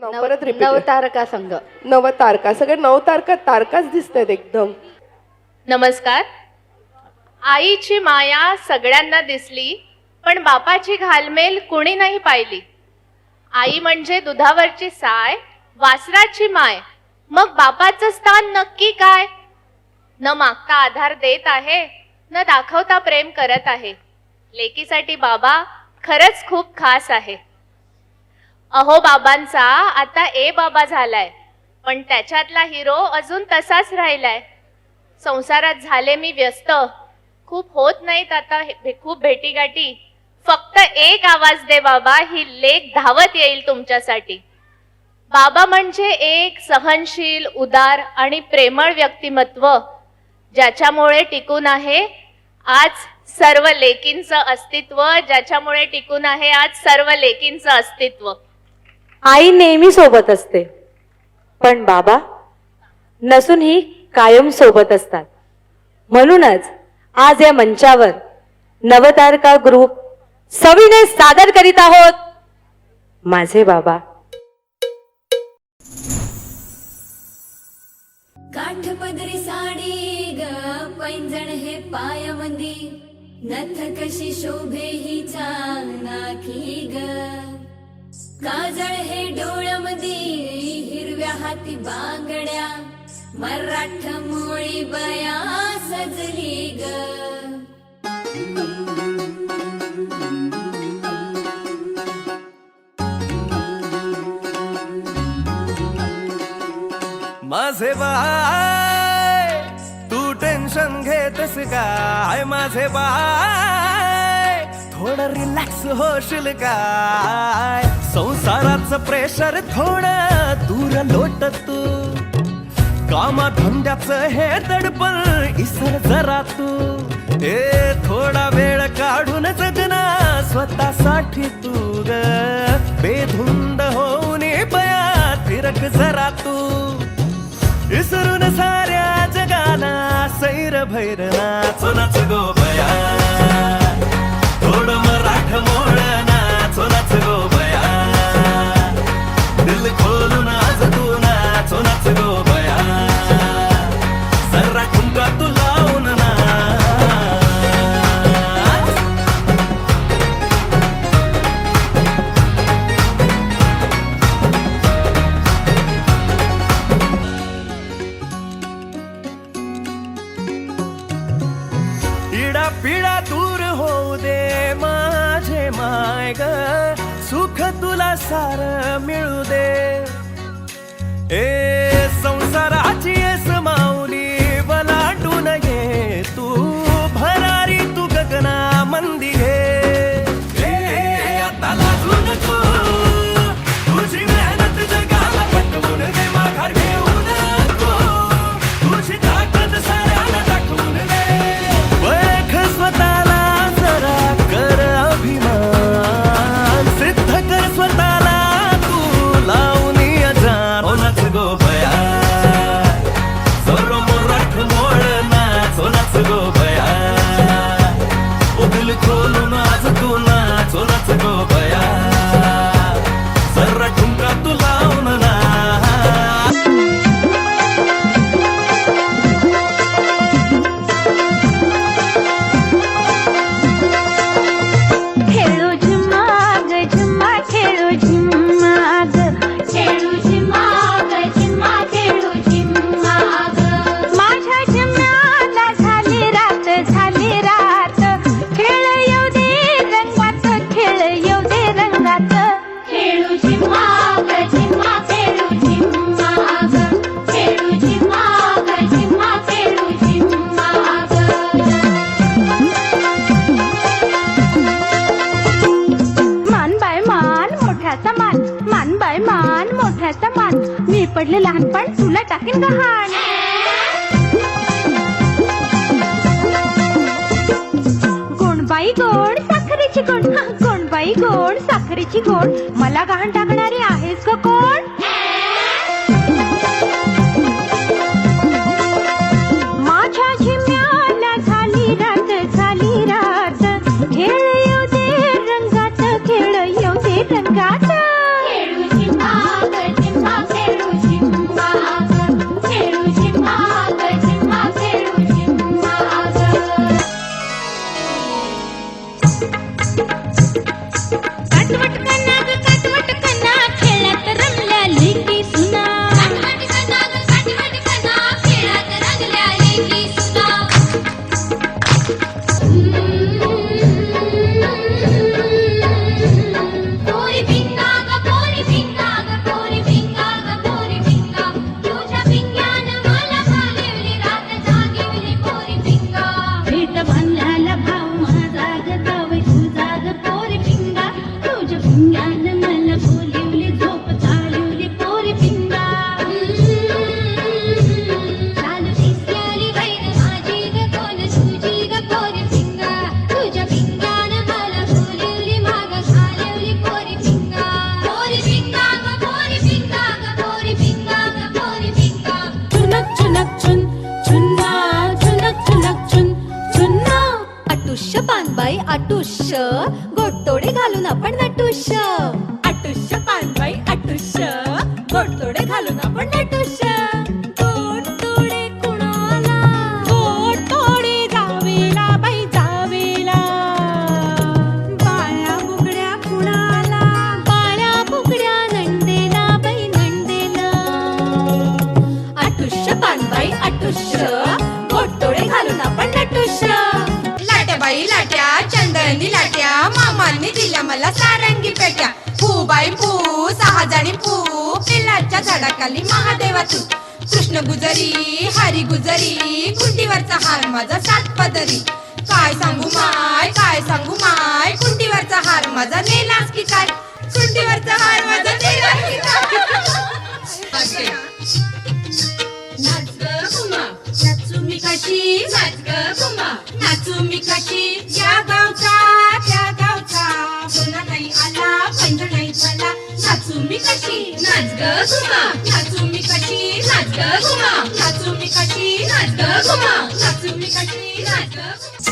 नाव नव परत रिपीट नवतारका संघ. नव तारका सगळे नऊ तारका तारकाच दिसत आहेत एकदम. नमस्कार. आईची माया सगळ्यांना दिसली पण बापाची घालमेल कुणी नाही पाहिली. आई म्हणजे दुधावरची साय वासराची माय. मग बापाचं स्थान नक्की काय? न मागता आधार देत आहे न दाखवता प्रेम करत आहे. लेकीसाठी बाबा खरंच खूप खास आहे. अहो बाबांचा आता ए बाबा झालाय पण त्याच्यातला हिरो अजून तसाच राहिलाय. संसारात झाले मी व्यस्त खूप होत नाहीत आता हे- खूप भेटीगाठी. फक्त एक आवाज दे बाबा ही लेख धावत येईल तुमच्यासाठी. बाबा म्हणजे एक सहनशील उदार आणि प्रेमळ व्यक्तिमत्व ज्याच्यामुळे टिकून आहे आज सर्व लेकींचं अस्तित्व ज्याच्यामुळे टिकून आहे आज सर्व लेकींचं अस्तित्व. आई नेहमी सोबत असते. पण बाबा नसूनही कायम सोबत असतात. म्हणूनच आज या मंचावर नवतारका ग्रुप सविनय सादर करीत आहोत. माझे बाबा. काठपदरी साडी ग पैंजण हे पायामंदी. नथ कशी शोभे ही चांगला की ग? काजळ हे डोळ्यामंदी हिरव्या हाती बांगड्या. मराठ मोळी बया सजली ग. माझे बाय तू टेन्शन घेतस काय माझे बाय. थोडं रिलॅक्स होशील काय? संसाराचं प्रेशर थोडं दूर लोट तू. कामा धंद्याचं हे दडपण इसर जरा तू. ए थोडा वेळ काढून जगना स्वतःसाठी तू ग. बेधुंद होऊन बयात फिरक जरा तू. विसरून साऱ्या जगाला सैर भैर नाच नाच गो मान मान मान बाय मान मोठ्याचा मान. मी पडले लहानपण तुला टाकीन गहाण गोणबाई गोड साखरेची गोड. गोणबाई गोड साखरेची गोड. मला गहाण टाकणारी आहेस ग कोण? दिल्या मला सारंगी पेट्या. पू बाई पू सहा जणी फू पिल्लाच्या झाडाखाली महादेवा तू कृष्ण गुजरी हरी गुजरी कुंडीवरचा हार माझा सात पदरी. काय सांगू माय काय सांगू माय कुंडीवरचा हार माझा नेलास की काय? कुंडीवरचा हार माझा नेलास की काय? नाच ग कुमा नाचू मी कशी? नाच ग कुमा नाचू मी कशी? घुमा. नाचू मी कशी नाटक ग घुमा. नाचू मी कशी नाच घुमा. नाचू मी कशी नाच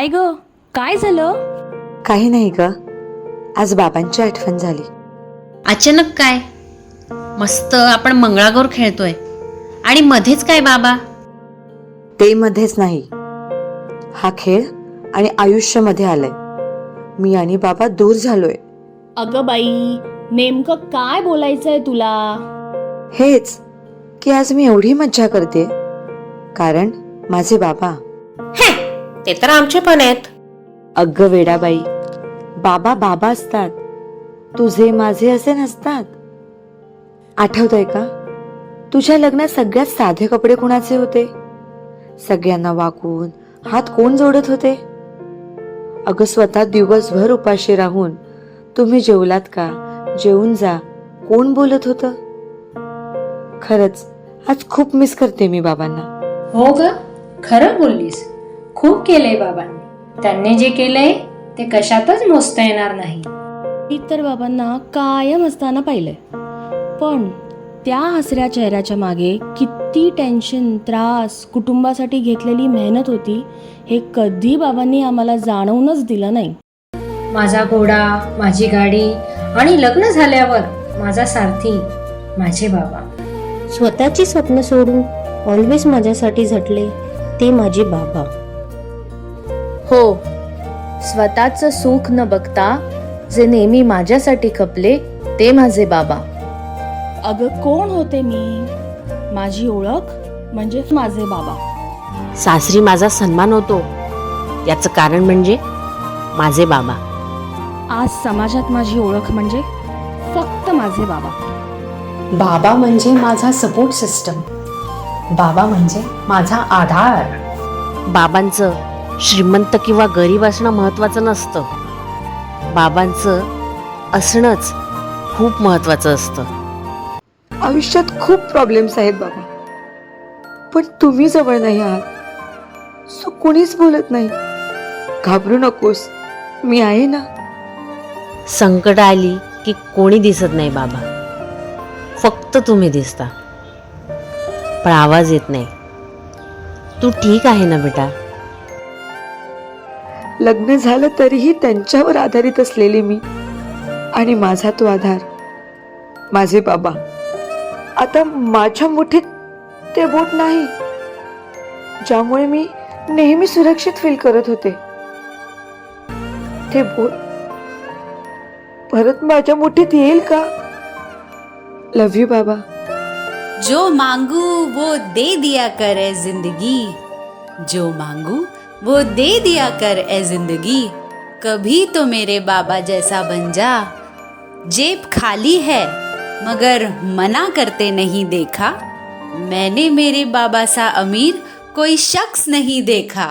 काय ग? काय झालं? काही नाही ग. आज बाबांची आठवण झाली. अचानक काय? मस्त आपण मंगळागौर खेळतोय. आणि मध्येच काय बाबा? ते मध्येच नाही. हा खेळ आणि आयुष्यमध्ये आलंय. मी आणि बाबा दूर झालोय. अगं बाई नेमकं काय बोलायचंय तुला? हेच की आज मी एवढी मज्जा करते कारण माझे बाबा ते तर आमचे पण आहेत. अगं वेडाबाई बाबा बाबा असतात. तुझे माझे असे नसतात. आठवतंय का? तुझ्या लग्नात सगळ्यात साधे कपडे कुणाचे होते? सगळ्यांना वाकून हात कोण जोडत होते? अगं स्वतः दिवसभर उपाशी राहून तुम्ही जेवलात का? जेवून जा. कोण बोलत होत? खरंच आज खूप मिस करते मी बाबांना. हो ग खरं बोललीस. खूप केलंय बाबांनी. त्यांनी जे केलंय ते कशातच मोजता येणार नाही. मी तर बाबांना कायम असताना पाहिलंय. पण त्या हसऱ्या चेहऱ्याच्या मागे किती टेन्शन त्रास कुटुंबासाठी घेतलेली मेहनत होती हे कधी बाबांनी आम्हाला जाणवूनच दिलं नाही. माझा घोडा माझी गाडी आणि लग्न झाल्यावर माझा सारथी माझे बाबा. स्वतःची स्वप्न सोडून ऑलवेज माझ्यासाठी झटले ते माझे बाबा. हो स्वतःचं सुख न बघता जे नेहमी माझ्यासाठी खपले ते माझे बाबा. अगं कोण होते मी? माझी ओळख म्हणजे माझे बाबा. सासरी माझा सन्मान होतो. याचं कारण म्हणजे माझे बाबा. आज समाजात माझी ओळख म्हणजे फक्त माझे बाबा. बाबा म्हणजे माझा सपोर्ट सिस्टम बाबा म्हणजे माझा आधार. बाबांचं श्रीमंत किंवा गरीब असणं महत्वाचं नसतं. बाबांचं असणंच खूप महत्वाचं असतं. आयुष्यात खूप प्रॉब्लेम्स आहेत बाबा. पण तुम्ही जवळ नाही आहात. सो कुणीच बोलत नाही. घाबरू नकोस. मी आहे ना? संकट आली की कोणी दिसत नाही बाबा. फक्त तुम्ही दिसता. पण आवाज येत नाही. तू ठीक आहे ना बेटा? लग्न झालं तरीही त्यांच्यावर आधारित असलेली मी. आणि माझा तो आधार. माझे बाबा. आता माझ्या मुठीत ते बोट नाही. ज्यामुळे मी नेहमी सुरक्षित फील करत होते. ते बोट परत माझ्या मुठीत येईल का? लव यू बाबा. जो मांगू वो दे दिया करे जिंदगी. जो मांगू वो दे दिया कर ए ज़िंदगी। कभी तो मेरे बाबा जैसा बन जा। जेब खाली है, मगर मना करते नहीं देखा। मैंने मेरे बाबा सा अमीर कोई शख्स नहीं देखा।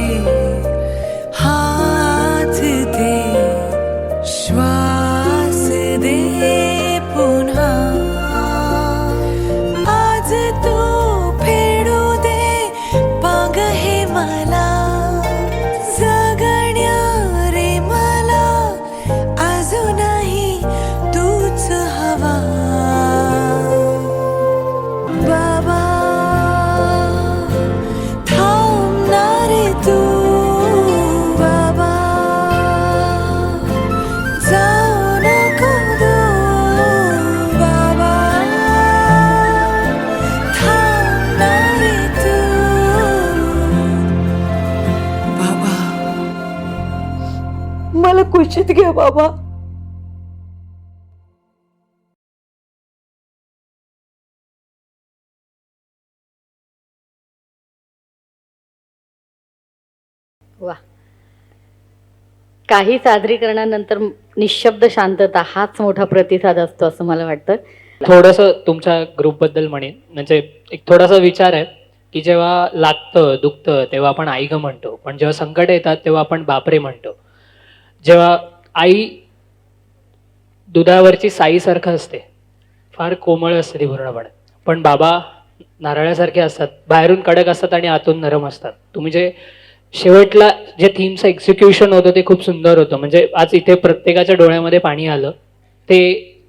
You. कुशीत घ्या बाबा. वा. काही सादरीकरणानंतर निशब्द शांतता हाच मोठा प्रतिसाद असतो असं मला वाटतं. थोडंसं तुमच्या ग्रुपबद्दल म्हणेन. म्हणजे एक थोडासा विचार आहे की जेव्हा लागतं दुखतं तेव्हा आपण आई ग म्हणतो. पण जेव्हा संकट येतात तेव्हा आपण बापरे म्हणतो. जेव्हा आई दुधावरची साईसारखं असते फार कोमळ असते ती पूर्णपणे पण बाबा नारळासारखे असतात बाहेरून कडक असतात आणि आतून नरम असतात. तुम्ही जे शेवटला जे थीमचं एक्झिक्युशन होतं ते खूप सुंदर होतं. म्हणजे आज इथे प्रत्येकाच्या डोळ्यामध्ये पाणी आलं ते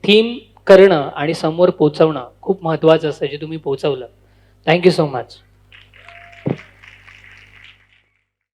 थीम करणं आणि समोर पोचवणं खूप महत्त्वाचं असतं जे तुम्ही पोचवलं. Thank you so much